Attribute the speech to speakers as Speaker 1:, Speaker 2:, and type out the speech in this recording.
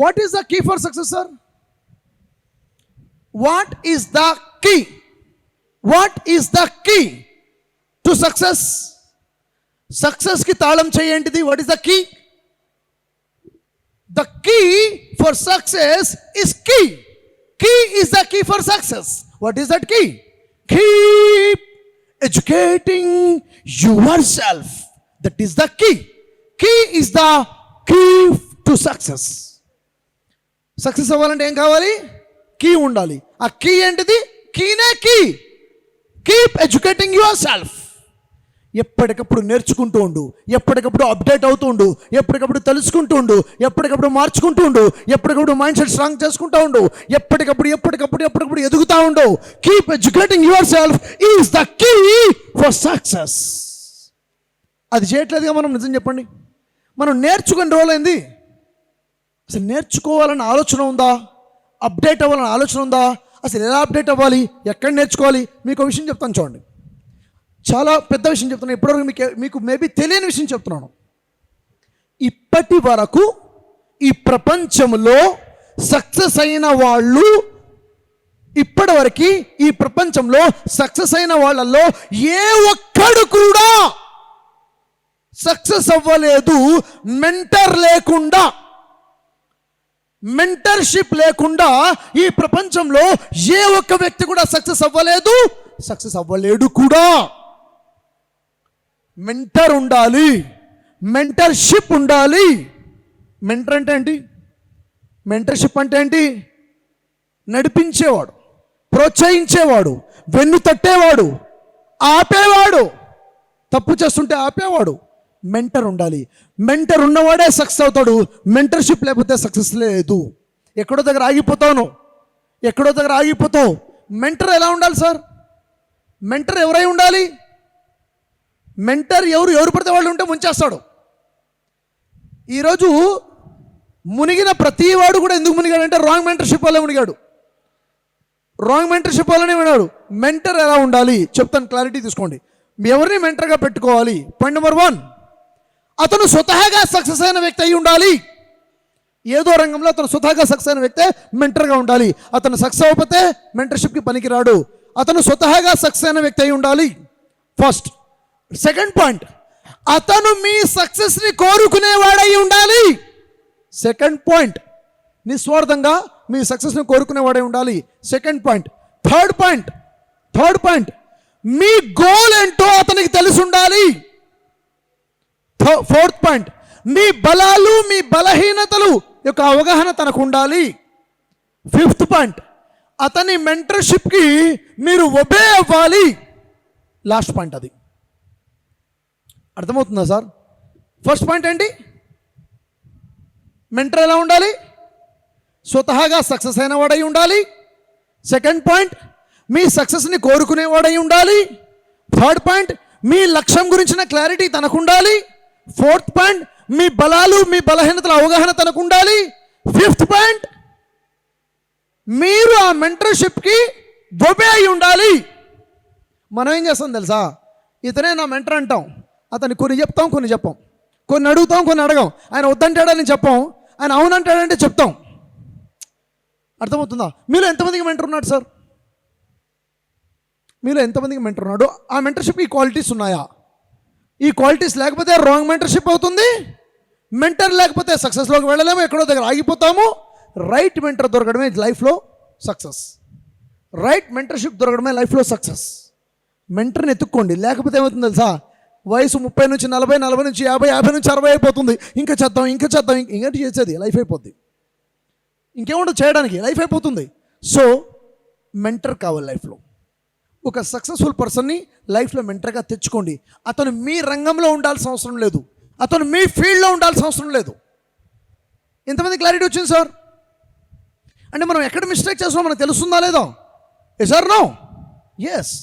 Speaker 1: What is the key for success sir what is the key what is the key to success సక్సెస్కి తాళం చేయండిది what is the key the key for success is key key is the key for success what is that key keep educating yourself that is the key key is the key to success success అవ్వాలంటే ఏం కావాలి? Key ఉండాలి. ఆ key ఏంటిది? కీనే key. Keep educating yourself ఎప్పటికప్పుడు నేర్చుకుంటూ ఉండు. ఎప్పటికప్పుడు అప్డేట్ అవుతూ ఉండు. ఎప్పటికప్పుడు తెలుసుకుంటూ ఉండు. ఎప్పటికప్పుడు మార్చుకుంటూ ఉండు. ఎప్పటికప్పుడు మైండ్ సెట్ స్ట్రాంగ్ చేసుకుంటూ ఉండు. ఎప్పటికప్పుడు ఎప్పటికప్పుడు ఎప్పటికప్పుడు ఎదుగుతూ ఉండు. Keep educating yourself is the key for success అది చేయట్లేదుగా మనం నిజం చెప్పండి. మనం నేర్చుకుని రోజులైంది అసలు నేర్చుకోవాలన్న ఆలోచన ఉందా? అప్డేట్ అవ్వాలన్న ఆలోచన ఉందా? అసలు ఎలా అప్డేట్ అవ్వాలి? ఎక్కడ నేర్చుకోవాలి? మీకు విషయం చెప్తాను చూడండి. చాలా పెద్ద విషయం చెప్తున్నాను. ఇప్పటివరకు మీకు మీకు మేబీ తెలియని విషయం చెప్తున్నాను. ఇప్పటి వరకు ఈ ప్రపంచంలో సక్సెస్ అయిన వాళ్ళు ఇప్పటివరకు ఈ ప్రపంచంలో సక్సెస్ అయిన వాళ్ళల్లో ఏ ఒక్కడు కూడా సక్సెస్ అవ్వలేదు మెంటర్ లేకుండా. మెంటర్షిప్ లేకుండా ఈ ప్రపంచంలో ఏ ఒక్క వ్యక్తి కూడా సక్సెస్ అవ్వలేదు. సక్సెస్ అవ్వలేడు కూడా. మెంటర్ ఉండాలి. మెంటర్షిప్ ఉండాలి. మెంటర్ అంటే ఏంటి? మెంటర్షిప్ అంటే ఏంటి? నడిపించేవాడు ప్రోత్సహించేవాడు వెన్ను తట్టేవాడు ఆపేవాడు. తప్పు చేస్తుంటే ఆపేవాడు. మెంటర్ ఉండాలి. మెంటర్ ఉన్నవాడే సక్సెస్ అవుతాడు. మెంటర్షిప్ లేకపోతే సక్సెస్ లేదు. ఎక్కడో దగ్గర ఆగిపోతాను ఎక్కడో దగ్గర ఆగిపోతావు. మెంటర్ ఎలా ఉండాలి సార్? మెంటర్ ఎవరై ఉండాలి? మెంటర్ ఎవరు ఎవరు పడితే వాళ్ళు ఉంటే ముంచేస్తాడు. ఈరోజు మునిగిన ప్రతి వాడు కూడా ఎందుకు మునిగాడు అంటే రాంగ్ మెంటర్షిప్ వల్ల మునిగాడు. రాంగ్ మెంటర్షిప్ వల్లనే విన్నాడు మెంటర్ ఎలా ఉండాలి? చెప్తాను క్లారిటీ తీసుకోండి. ఎవరిని మెంటర్గా పెట్టుకోవాలి? పాయింట్ నెంబర్ వన్ అతను స్వతహాగా సక్సెస్ అయిన వ్యక్తి అయి ఉండాలి. ఏదో రంగంలో అతను స్వతహాగా సక్సెస్ అయిన వ్యక్తే మెంటర్గా ఉండాలి. అతను సక్సెస్ అవ్వకపోతే మెంటర్షిప్కి పనికిరాడు. అతను స్వతహాగా సక్సెస్ అయిన వ్యక్తి అయి ఉండాలి. ఫస్ట్. Second point. అతను మీ సక్సెస్ని కోరుకునేవాడై ఉండాలి. Second point. నిస్వార్థంగా మీ సక్సెస్ని కోరుకునేవాడై ఉండాలి. Second point. Third point. Third point. మీ గోల్ ఏంటో అతనికి తెలిసి ఉండాలి ఫోర్త్ పాయింట్ మీ బలాలు మీ బలహీనతలు యొక్క అవగాహన తనకు ఉండాలి ఫిఫ్త్ పాయింట్. అతని మెంటర్షిప్కి మీరు ఒబే అవ్వాలి. లాస్ట్ పాయింట్ అది. అర్థమవుతుందా సార్? ఫస్ట్ పాయింట్ ఏంటి? మెంటర్ ఎలా ఉండాలి? స్వతహాగా సక్సెస్ అయిన వాడై ఉండాలి. సెకండ్ పాయింట్ మీ సక్సెస్ని కోరుకునేవాడై ఉండాలి. థర్డ్ పాయింట్ మీ లక్ష్యం గురించిన క్లారిటీ తనకు ఉండాలి ఫోర్త్ పాయింట్ మీ బలాలు మీ బలహీనతల అవగాహన తనకు ఉండాలి ఫిఫ్త్ పాయింట్ మీరు ఆ మెంటర్షిప్కి బొబే అయి ఉండాలి. మనం ఏం చేస్తాం తెలుసా? ఇతనే నా మెంటర్ అంటాం. అతన్ని కొన్ని చెప్తాం కొన్ని చెప్పాం. కొన్ని అడుగుతాం కొన్ని అడగాం. ఆయన వద్దంటాడని చెప్పాం. ఆయన అవునంటాడంటే చెప్తాం. అర్థమవుతుందా? మీలో ఎంతమందికి మెంటర్ ఉన్నాడు సార్? మీలో ఎంతమందికి మెంటర్ ఉన్నాడు? ఆ మెంటర్షిప్ ఈ క్వాలిటీస్ ఉన్నాయా? ఈ క్వాలిటీస్ లేకపోతే రాంగ్ మెంటర్షిప్ అవుతుంది? మెంటర్ లేకపోతే సక్సెస్లోకి వెళ్ళలేము ఎక్కడో దగ్గర ఆగిపోతాము. రైట్ మెంటర్ దొరకడమే లైఫ్లో సక్సెస్ రైట్ మెంటర్షిప్ దొరకడమే లైఫ్లో సక్సెస్ మెంటర్ని ఎత్తుక్కోండి. లేకపోతే ఏమవుతుంది తెలుసా? వయసు ముప్పై నుంచి నలభై నలభై నుంచి యాభై యాభై నుంచి అరవై అయిపోతుంది. ఇంకా చేద్దాం ఇంకా చేద్దాం ఇంక- ఇంకేంటి చేసేది? లైఫ్ అయిపోద్ది. ఇంకేముండదు చేయడానికి? లైఫ్ అయిపోతుంది. సో మెంటర్ కావాలి లైఫ్లో ఒక సక్సెస్ఫుల్ పర్సన్ని లైఫ్లో మెంటర్గా తెచ్చుకోండి. అతను మీ రంగంలో ఉండాల్సిన అవసరం లేదు. అతను మీ ఫీల్డ్లో ఉండాల్సిన అవసరం లేదు. ఇంతమంది క్లారిటీ వచ్చింది సార్? అంటే మనం ఎక్కడ మిస్టేక్ చేస్తామో మనకు తెలుస్తుందా లేదో? Yes sir no yes